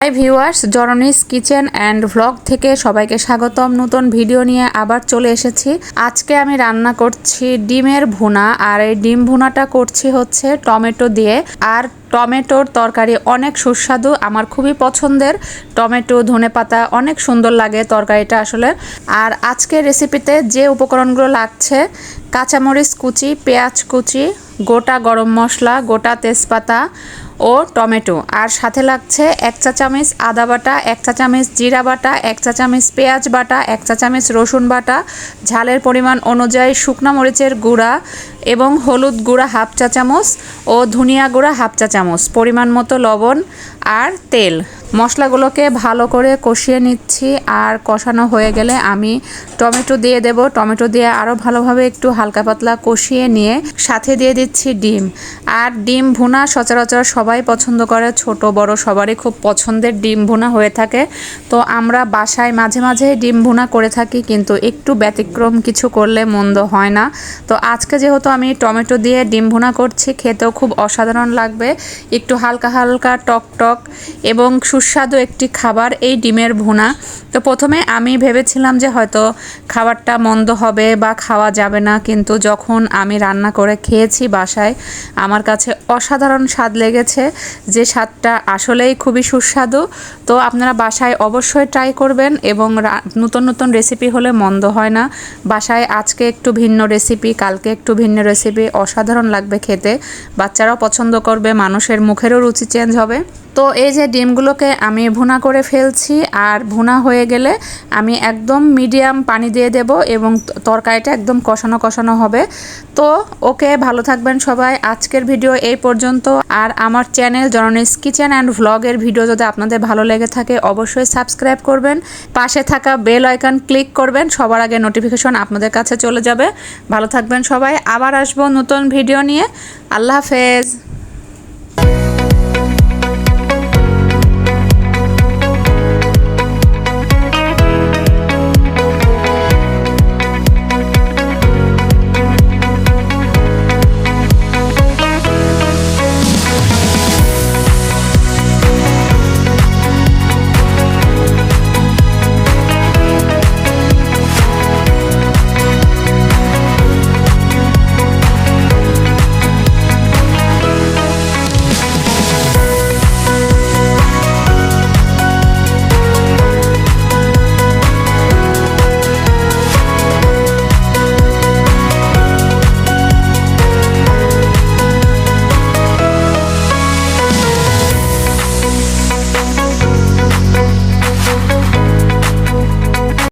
High viewers জরনিস kitchen and vlog থেকে সবাইকে স্বাগতম। নতুন ভিডিও নিয়ে আবার চলে এসেছি। আজকে আমি রান্না করছি ডিমের ভুনা, আর এই ডিম ভুনাটা করছি হচ্ছে টমেটো দিয়ে। আর টমেটোর তরকারি অনেক সুস্বাদু, আমার খুবই পছন্দের। টমেটো ধনেপাতা অনেক সুন্দর লাগে তরকারিটা আসলে। আর আজকের রেসিপিতে যে উপকরণগুলো লাগছে, কাঁচামরিচ কুচি, পেঁয়াজ কুচি, গোটা গরম মশলা, গোটা তেজপাতা ও টমেটো। আর সাথে লাগছে এক চা চামচ আদা বাটা, এক চা চামচ জিরা বাটা, এক চা চামচ পেঁয়াজ বাটা, এক চা চামচ রসুন বাটা। ঝালের পরিমাণ অনুযায়ী শুকনা মরিচের গুঁড়া এবং হলুদ গুঁড়া হাফ চা চামচ ও ধনিয়া গুঁড়া হাফ চা চামচ, পরিমাণ মতো লবণ আর তেল। মশলাগুলোকে ভালো করে কষিয়ে নিচ্ছি আর কষানো হয়ে গেলে আমি টমেটো দিয়ে দেব। টমেটো দিয়ে আরও ভালোভাবে একটু হালকা পাতলা কষিয়ে নিয়ে সাথে দিয়ে দিচ্ছি ডিম। আর ডিম ভুনা সচরাচর সবাই পছন্দ করে, ছোট, বড় সবারই খুব পছন্দের ডিম ভুনা হয়ে থাকে। তো আমরা বাসায় মাঝে মাঝে ডিম ভুনা করে থাকি, কিন্তু একটু ব্যতিক্রম কিছু করলে মন্দ হয় না। তো আজকে যেহেতু আমি টমেটো দিয়ে ডিম ভুনা করছি, খেতেও খুব অসাধারণ লাগবে। একটু হালকা হালকা টক টক এবং সুস্বাদু একটি খাবার এই ডিমের ভুনা। তো প্রথমে আমি ভেবেছিলাম যে হয়তো খাবারটা মন্দ হবে বা খাওয়া যাবে না, কিন্তু যখন আমি রান্না করে খেয়েছি বাসায়, আমার কাছে অসাধারণ স্বাদ লেগেছে। যে স্বাদটা আসলেই খুবই সুস্বাদু। তো আপনারা বাসায় অবশ্যই ট্রাই করবেন এবং নতুন নতুন রেসিপি হলে মন্দ হয় না। বাসায় আজকে একটু ভিন্ন রেসিপি, কালকে একটু ভিন্ন রেসিপি অসাধারণ লাগবে খেতে। বাচ্চারাও পছন্দ করবে মানুষের মুখেরও রুচি চেঞ্জ হবে। তো এই যে ডিমগুলোকে আমি ভুনা করে ফেলছি, আর ভুনা হয়ে গেলে আমি একদম মিডিয়াম পানি দিয়ে দেব এবং তরকারিটা একদম কষানো কষানো হবে। তো ওকে, ভালো থাকবেন সবাই। আজকের ভিডিও এই পর্যন্ত। আর আমার চ্যানেল জননিস কিচেন অ্যান্ড ভ্লগের ভিডিও যদি আপনাদের ভালো লেগে থাকে, অবশ্যই সাবস্ক্রাইব করবেন। পাশে থাকা বেল আইকন ক্লিক করবেন, সবার আগে নোটিফিকেশন আপনাদের কাছে চলে যাবে। ভালো থাকবেন সবাই। আবার আসব নতুন ভিডিও নিয়ে। আল্লাহ হাফেজ।